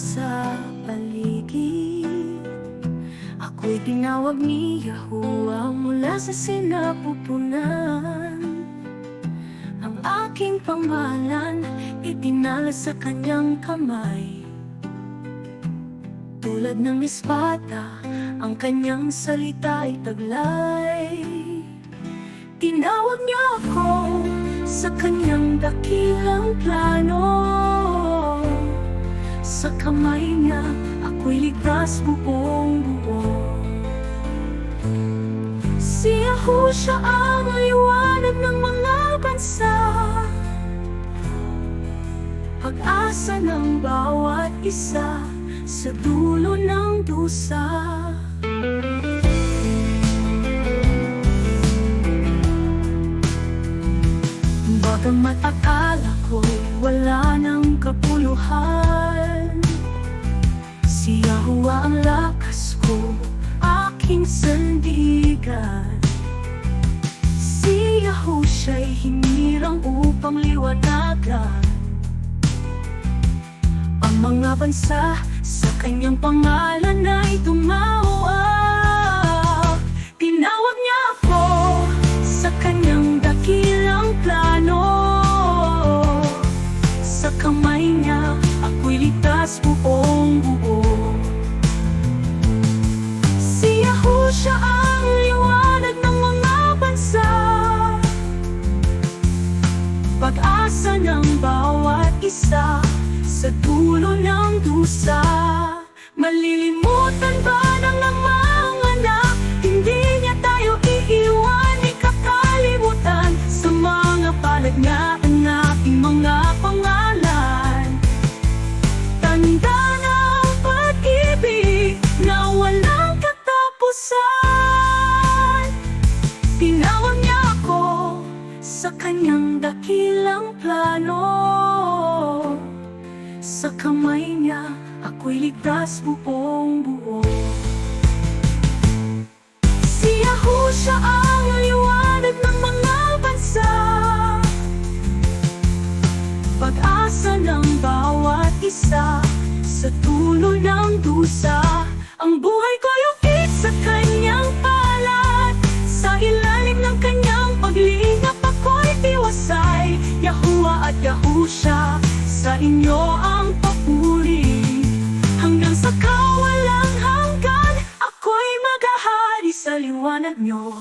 nasa paligid. Ako'y tinawag ni Yahuwah mula sa sinapupunan. Ang aking pangalan itinala sa kanyang kamay. Tulad ng espada, ang kanyang salita ay taglay. Tinawag niya ako sa kanyang dakilang plano. Sa kamay niya ako'y ligtas buong buo. Si Yahusha ang liwanag ng mga bansa. Pag-asa ng bawat isa sa dulo ng dusa Bagamat akala ko'y wala ng kapuluhan. Si Yahuwah ang lakas ko, aking sandigan. Si Yahusha'y hinirang upang liwanagan. Ang mga bansa sa kanyang pangalan ay tumawa kamay niya ako'y ligtas buong buo. Si Yahusha ang liwanag ng mga bansa. Pag-asa ng bawat isa sa dulo ng dusa. Malilimutan Tanda ng pag-ibig na walang katapusan. Tinawag niya ako sa kanyang dakilang plano. Sa kamay niya ako'y ligtas buong buo sa tulo ng dusa Ang buhay ko yung sa kanyang palad. Sa ilalim ng kanyang paglingap ako'y tiwasay. Yahuwah at Yahusha sa inyo ang papuri. Hanggang sa kawalang hanggan ako'y maghahari sa liwanag nyo